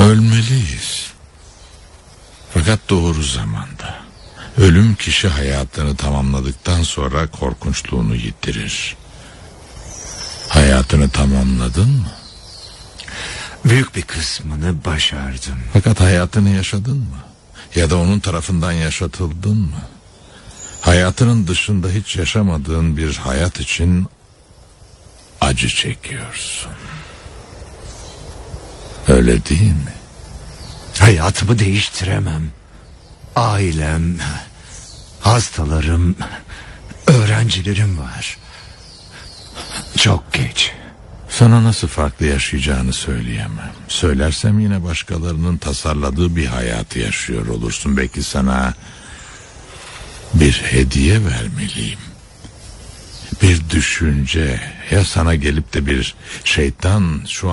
Ölmeliyiz. Fakat doğru zamanda. Ölüm kişi hayatını tamamladıktan sonra korkunçluğunu yitirir. Hayatını tamamladın mı? Büyük bir kısmını başardım. Fakat hayatını yaşadın mı? Ya da onun tarafından yaşatıldın mı? Hayatının dışında hiç yaşamadığın bir hayat için acı çekiyorsun. Öyle değil mi? Hayatımı değiştiremem. Ailem, hastalarım, öğrencilerim var. Çok geç. Sana nasıl farklı yaşayacağını söyleyemem. Söylersem yine başkalarının tasarladığı bir hayatı yaşıyor olursun. Belki sana bir hediye vermeliyim. Bir düşünce ya sana gelip de bir şeytan şu